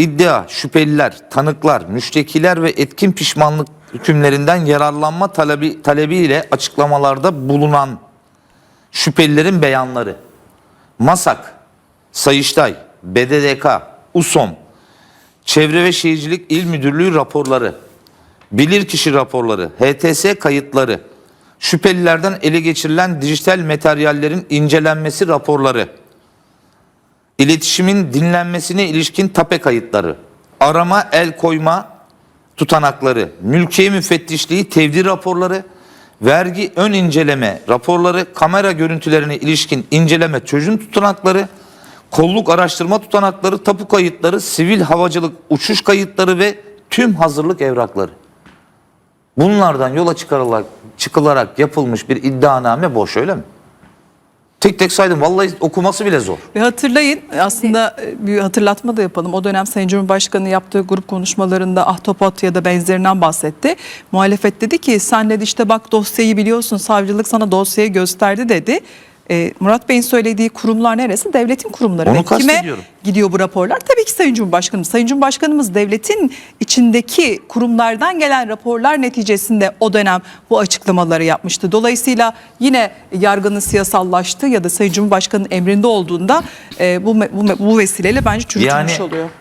iddia, şüpheliler, tanıklar, müştekiler ve etkin pişmanlık hükümlerinden yararlanma talebi, talebiyle açıklamalarda bulunan şüphelilerin beyanları. MASAK, Sayıştay, BDDK, USOM, Çevre ve Şehircilik İl Müdürlüğü raporları, bilirkişi raporları, HTS kayıtları, şüphelilerden ele geçirilen dijital materyallerin incelenmesi raporları, iletişimin dinlenmesine ilişkin tape kayıtları, arama el koyma tutanakları, mülkiye müfettişliği tevdi raporları, vergi ön inceleme raporları, kamera görüntülerine ilişkin inceleme çözüm tutanakları, kolluk araştırma tutanakları, tapu kayıtları, sivil havacılık uçuş kayıtları ve tüm hazırlık evrakları. Bunlardan yola çıkarılarak, çıkılarak yapılmış bir iddianame boş öyle mi? Tek tek saydım. Vallahi okuması bile zor. Ve hatırlayın aslında e, bir hatırlatma da yapalım. O dönem Sayın Cumhurbaşkanı yaptığı grup konuşmalarında ahtapot ya da benzerinden bahsetti. Muhalefet dedi ki sen dedi işte bak dosyayı biliyorsun savcılık sana dosyayı gösterdi dedi. E, Murat Bey'in söylediği kurumlar neresi? Devletin kurumları. Onu Ve kime gidiyor bu raporlar? Tabii ki Sayın Cumhurbaşkanımız. Sayın Cumhurbaşkanımız devletin içindeki kurumlardan gelen raporlar neticesinde o dönem bu açıklamaları yapmıştı. Dolayısıyla yine yargının siyasallaştığı ya da Sayın Cumhurbaşkanı'nın emrinde olduğunda e, bu, bu, bu vesileyle bence çürütülmüş Yani oluyor.